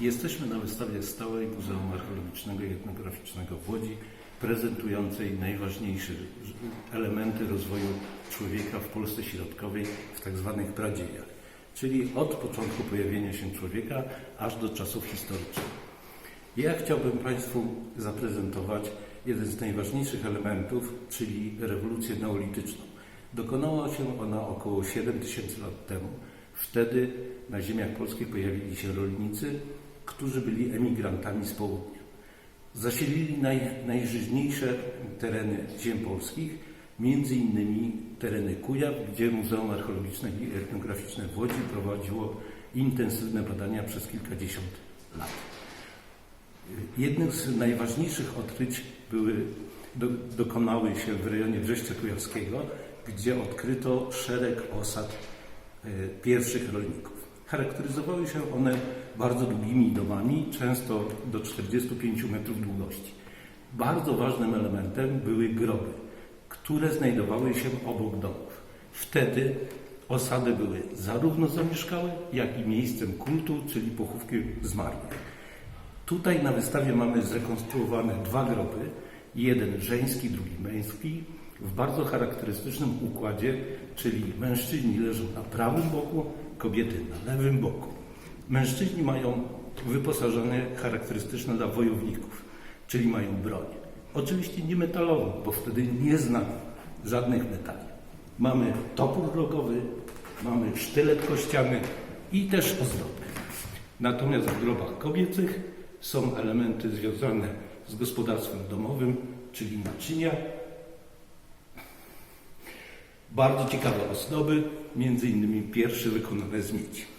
Jesteśmy na wystawie stałej Muzeum Archeologicznego i Etnograficznego w Łodzi, prezentującej najważniejsze elementy rozwoju człowieka w Polsce Środkowej w tak zwanych pradziejach, czyli od początku pojawienia się człowieka aż do czasów historycznych. Ja chciałbym Państwu zaprezentować jeden z najważniejszych elementów, czyli rewolucję neolityczną. Dokonała się ona około 7 tysięcy lat temu. Wtedy na ziemiach polskich pojawili się rolnicy, którzy byli emigrantami z południa. Zasilili naj, najżyźniejsze tereny ziem polskich, między innymi tereny Kujaw, gdzie Muzeum Archeologiczne i Etnograficzne w Łodzi prowadziło intensywne badania przez kilkadziesiąt lat. Jednym z najważniejszych odkryć były, do, dokonały się w rejonie Brześcia Kujawskiego, gdzie odkryto szereg osad e, pierwszych rolników. Charakteryzowały się one bardzo długimi domami, często do 45 metrów długości. Bardzo ważnym elementem były groby, które znajdowały się obok domów. Wtedy osady były zarówno zamieszkałe, jak i miejscem kultu, czyli pochówki zmarłych. Tutaj na wystawie mamy zrekonstruowane dwa groby, jeden żeński, drugi męski, w bardzo charakterystycznym układzie, czyli mężczyźni leżą na prawym boku, kobiety na lewym boku. Mężczyźni mają wyposażenie charakterystyczne dla wojowników, czyli mają broń. Oczywiście nie metalową, bo wtedy nie znamy żadnych metali. Mamy topór rogowy, mamy sztylet kościany i też ozdoby. Natomiast w grobach kobiecych są elementy związane z gospodarstwem domowym, czyli naczynia. Bardzo ciekawe ozdoby, między innymi pierwsze wykonane z miedzi.